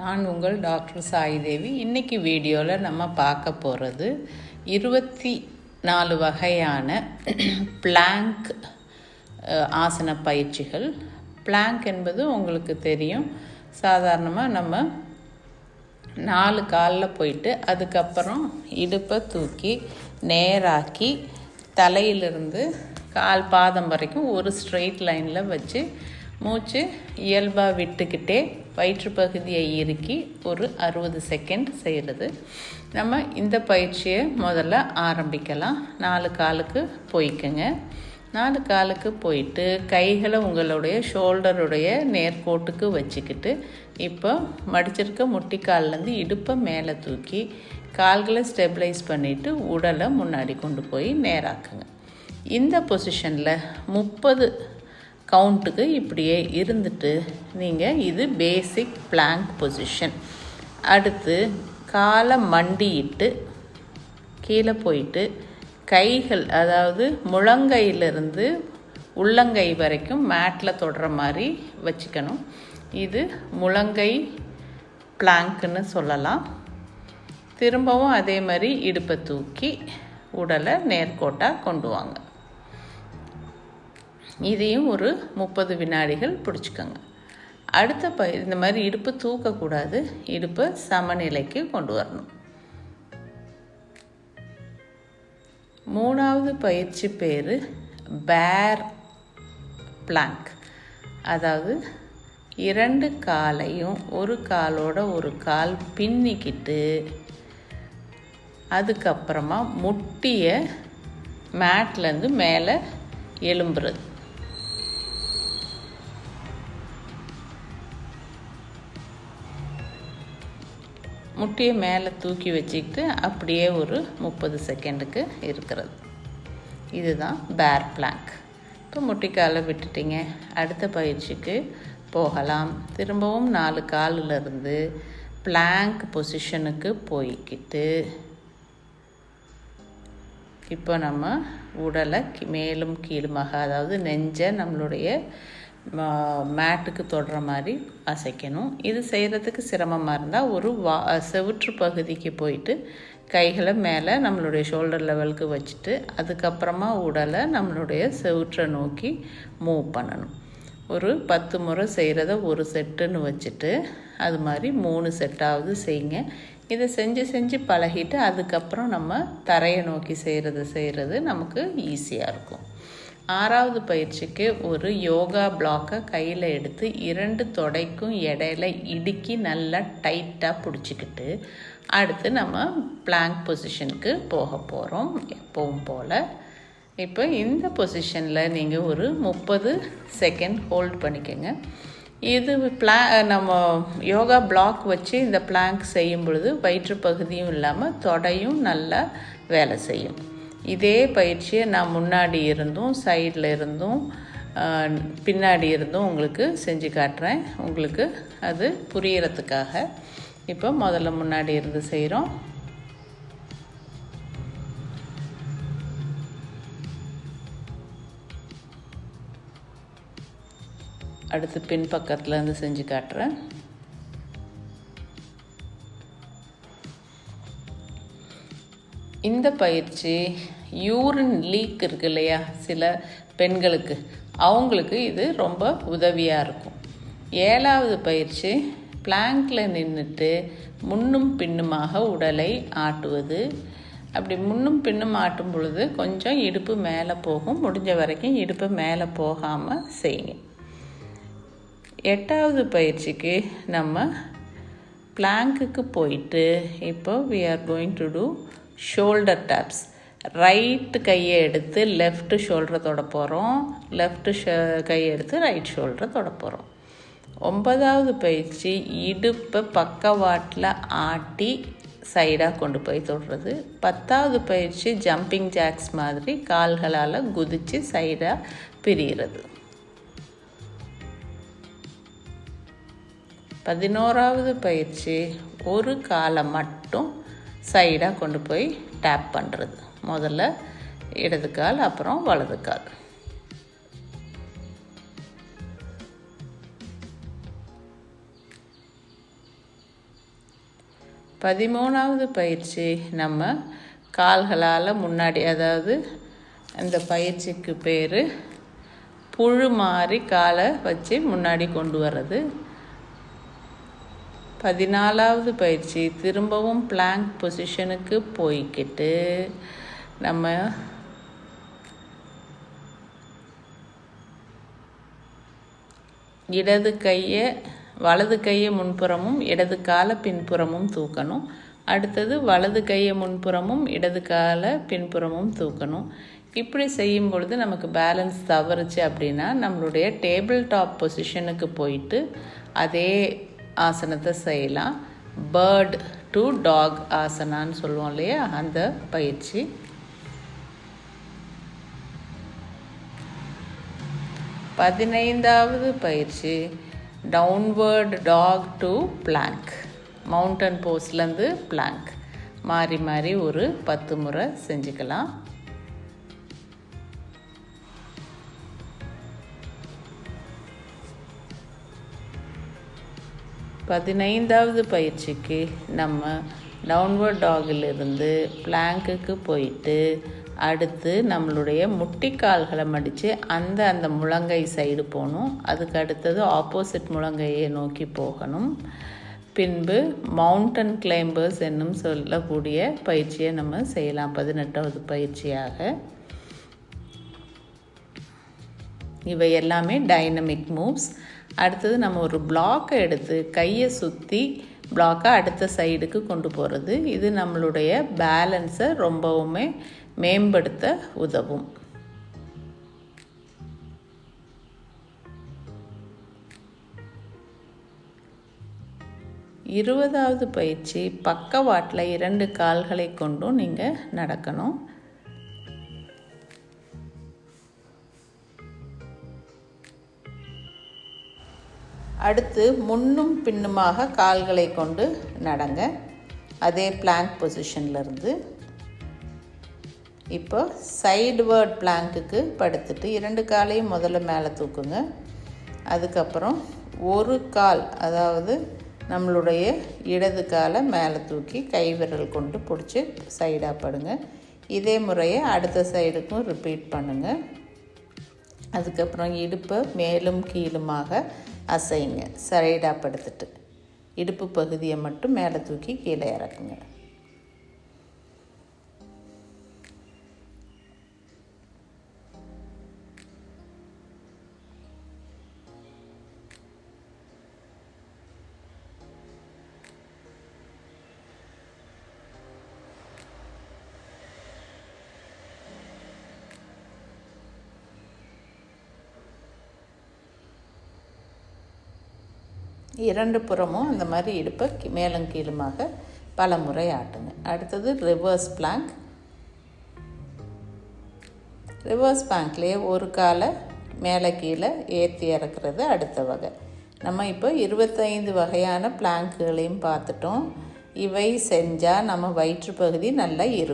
நான் உங்கள் டாக்டர் சாய்தேவி. இன்னைக்கு வீடியோவில் நம்ம பார்க்க போகிறது இருபத்தி நாலு வகையான பிளாங்க் ஆசன பயிற்சிகள். பிளாங்க் என்பது உங்களுக்கு தெரியும். சாதாரணமாக நம்ம நாலு காலில் போயிட்டு அதுக்கப்புறம் இடுப்பை தூக்கி நேராக்கி தலையிலிருந்து கால் பாதம் வரைக்கும் ஒரு ஸ்ட்ரெயிட் லைனில் வச்சு மூச்சு இயல்பாக விட்டுக்கிட்டே வயிற்று பகுதியை இறுக்கி ஒரு அறுபது செகண்ட் செய்கிறது நம்ம இந்த பயிற்சியை முதல்ல ஆரம்பிக்கலாம். நாலு காலுக்கு போய்க்குங்க. நாலு காலுக்கு போயிட்டு கைகளை உங்களுடைய ஷோல்டருடைய நேர்கோட்டுக்கு வச்சுக்கிட்டு இப்போ மடிச்சிருக்க முட்டிக்கால்லேருந்து இடுப்பை மேலே தூக்கி கால்களை ஸ்டெபிளைஸ் பண்ணிவிட்டு உடலை முன்னாடி கொண்டு போய் நேராக்குங்க. இந்த பொசிஷனில் முப்பது கவுண்ட்டுக்கு இப்படியே இருந்துட்டு நீங்கள் இது பேசிக் பிளாங்க் பொசிஷன் அடுத்து காலை மண்டியிட்டு கீழே போயிட்டு கைகள் அதாவது முழங்கையிலிருந்து உள்ளங்கை வரைக்கும் மேட்டில் தொடுற மாதிரி வச்சுக்கணும். இது முழங்கை பிளாங்க்குன்னு சொல்லலாம். திரும்பவும் அதே மாதிரி இடுப்பை தூக்கி உடலை நேர்கோட்டாக கொண்டு வாங்க. இதையும் ஒரு முப்பது வினாடிகள் பிடிச்சிக்கோங்க. அடுத்த ப இந்த மாதிரி இடுப்பு தூக்கக்கூடாது. இடுப்பை சமநிலைக்கு கொண்டு வரணும். மூணாவது பயிற்சி பேர் பேர் பிளாங்க் அதாவது இரண்டு காலையும் ஒரு காலோட ஒரு கால் பின்னிக்கிட்டு அதுக்கப்புறமா முட்டியை மேட்லேருந்து மேலே எலும்புறது முட்டியை மேலே தூக்கி வச்சுக்கிட்டு அப்படியே ஒரு முப்பது செகண்டுக்கு இருக்கிறது. இதுதான் பேர் பிளாங்க் இப்போ முட்டிக்காலை விட்டுட்டிங்க. அடுத்த பயிற்சிக்கு போகலாம். திரும்பவும் நாலு காலிலிருந்து பிளாங்க் பொசிஷனுக்கு போய்கிட்டு இப்போ நம்ம உடலை மேலும் கீழுமாக அதாவது நெஞ்சை நம்மளுடைய மேட்டுக்கு தொடுற மாதிரி அசைக்கணும். இது செய்கிறதுக்கு சிரமமாக இருந்தால் ஒரு வா செவுற்று பகுதிக்கு போயிட்டு கைகளை மேலே நம்மளுடைய ஷோல்டர் லெவலுக்கு வச்சுட்டு அதுக்கப்புறமா உடலை நம்மளுடைய செவுற்றை நோக்கி மூவ் பண்ணணும். ஒரு பத்து முறை செய்கிறத ஒரு செட்டுன்னு வச்சுட்டு அது மாதிரி மூணு செட்டாவது செய்யுங்க. இதை செஞ்சு செஞ்சு பழகிட்டு அதுக்கப்புறம் நம்ம தரையை நோக்கி செய்கிறது செய்கிறது நமக்கு ஈஸியாக இருக்கும். ஆறாவது பயிற்சிக்கு ஒரு யோகா பிளாக்கை கையில் எடுத்து இரண்டு தொடைக்கும் இடையில இடுக்கி நல்லா டைட்டாக பிடிச்சிக்கிட்டு அடுத்து நம்ம பிளாங்க் பொசிஷனுக்கு போக போகிறோம் எப்பவும் போல். இப்போ இந்த பொசிஷனில் நீங்கள் ஒரு முப்பது செகண்ட் ஹோல்ட் பண்ணிக்கோங்க. இது பிளா நம்ம யோகா பிளாக் வச்சு இந்த பிளாங்க் செய்யும் பொழுது வயிற்று பகுதியும் இல்லாமல் தொடையும் நல்லா வேலை செய்யும். இதே பயிற்சியை நான் முன்னாடி இருந்தும் சைடில் இருந்தும் பின்னாடி இருந்தும் உங்களுக்கு செஞ்சு காட்டுறேன். உங்களுக்கு அது புரியறதுக்காக. இப்போ முதல்ல முன்னாடி இருந்து செய்கிறோம் அடுத்து பின்பக்கத்தில் இருந்து செஞ்சு காட்டுறேன். இந்த பயிற்சி யூரின் லீக் இருக்கு இல்லையா? சில பெண்களுக்கு. அவங்களுக்கு இது ரொம்ப உதவியாக இருக்கும். ஏழாவது பயிற்சி பிளாங்கில் நின்றுட்டு முன்னும் பின்னுமாக உடலை ஆட்டுவது. அப்படி முன்னும் பின்னும் ஆட்டும் பொழுது கொஞ்சம் இடுப்பு மேலே போகும். முடிஞ்ச வரைக்கும் இடுப்பு மேலே போகாமல் செய்யுங்க. எட்டாவது பயிற்சிக்கு நம்ம பிளாங்க்குக்கு போயிட்டு இப்போ we are going to do shoulder taps right கையை எடுத்து லெஃப்ட் ஷோல்டரை தொட போகிறோம் லெஃப்ட் ஷ கையை எடுத்து ரைட் ஷோல்டரை தொட போகிறோம் ஒன்பதாவது பயிற்சி இடுப்பை பக்கவாட்டில் ஆட்டி சைடாக கொண்டு போய் தொடுறது. பத்தாவது பயிற்சி ஜம்பிங் ஜாக்ஸ் மாதிரி கால்களால் குதித்து சைடாக பிரிகிறது பதினோராவது பயிற்சி ஒரு காலை மட்டும் சைடாக கொண்டு போய் டேப் பண்ணுறது முதல்ல இடது கால் அப்புறம் வலது கால். பதிமூணாவது பயிற்சி நம்ம கால்களால் முன்னாடி அதாவது அந்த பயிற்சிக்கு பேர் புழு மாதிரி காலை வச்சு முன்னாடி கொண்டு வர்றது. பதினாலாவது பயிற்சி திரும்பவும் பிளாங்க் பொசிஷனுக்கு போய்க்கிட்டு நம்ம இடது கையை வலது கையை முன்புறமும் இடது காலை பின்புறமும் தூக்கணும். அடுத்தது வலது கையை முன்புறமும் இடது காலை பின்புறமும் தூக்கணும். இப்படி செய்யும் பொழுது நமக்கு பேலன்ஸ் தவறுச்சு அப்படின்னா நம்மளுடைய டேபிள் டாப் பொசிஷனுக்கு போயிட்டு அதே ஆசனத்தை செய்யலாம். பேர்ட் டு டாக் ஆசனான்னு சொல்லுவோம் இல்லையா? அந்த பயிற்சி. பதினைந்தாவது பயிற்சி. Downward dog to plank mountain போஸ்ட்லேருந்து plank மாறி மாறி ஒரு பத்து முறை செஞ்சுக்கலாம். பதினைந்தாவது பயிற்சிக்கு நம்ம டவுன்வர்ட் டாகிலிருந்து பிளாங்க்குக்கு போயிட்டு அடுத்து நம்மளுடைய முட்டிக்கால்களை மடித்து அந்த அந்த முழங்கை சைடு போகணும். அதுக்கு அடுத்தது ஆப்போசிட் முழங்கையை நோக்கி போகணும். பின்பு மவுண்டன் கிளைம்பர்ஸ் என்னும் சொல்லக்கூடிய பயிற்சியை நம்ம செய்யலாம். பதினெட்டாவது பயிற்சியாக. இவை எல்லாமே டைனமிக் மூவ்ஸ் அடுத்தது நம்ம ஒரு பிளாக்கை எடுத்து கையை சுற்றி பிளாக்கை அடுத்த சைடுக்கு கொண்டு போகிறது இது நம்மளுடைய பேலன்ஸை ரொம்பவுமே மேம்படுத்த உதவும். இருபதாவது பயிற்சி பக்கவாட்டில் இரண்டு கால்களை கொண்டும் நீங்கள் நடக்கணும். அடுத்து முன்னும் பின்னுமாக கால்களை கொண்டு நடங்க. அதே பிளாங்க் பொசிஷன்லேருந்து இப்போ சைடு வேர்ட் பிளாங்க்குக்கு படுத்துட்டு இரண்டு காலையும் முதல்ல மேலே தூக்குங்க. அதுக்கப்புறம் ஒரு கால் அதாவது நம்மளுடைய இடது காலை மேலே தூக்கி கை விரல் கொண்டு பிடிச்சி சைடாக படுங்க. இதே முறையை அடுத்த சைடுக்கும் ரிப்பீட் பண்ணுங்கள் அதுக்கப்புறம் இடுப்பை மேலும் கீழுமாக அசைங்க. சைடாக படுத்துட்டு இடுப்பு பகுதியை மட்டும் மேலே தூக்கி கீழே இறக்குங்க. இரண்டு புறமும் அந்த மாதிரி இடுப்பை மேலும் கீழுமாக பல முறை ஆட்டுங்க. அடுத்தது ரிவர்ஸ் பிளாங்க் ரிவர்ஸ் பிளாங்க்லேயே ஒரு காலை மேலே கீழே ஏற்றி இறக்குறது அடுத்த வகை. நம்ம இப்போ இருபத்தைந்து வகையான பிளாங்க்குகளையும் பார்த்துட்டோம். இவை செஞ்சால் நம்ம வயிற்று பகுதி நல்லா இருக்கும்.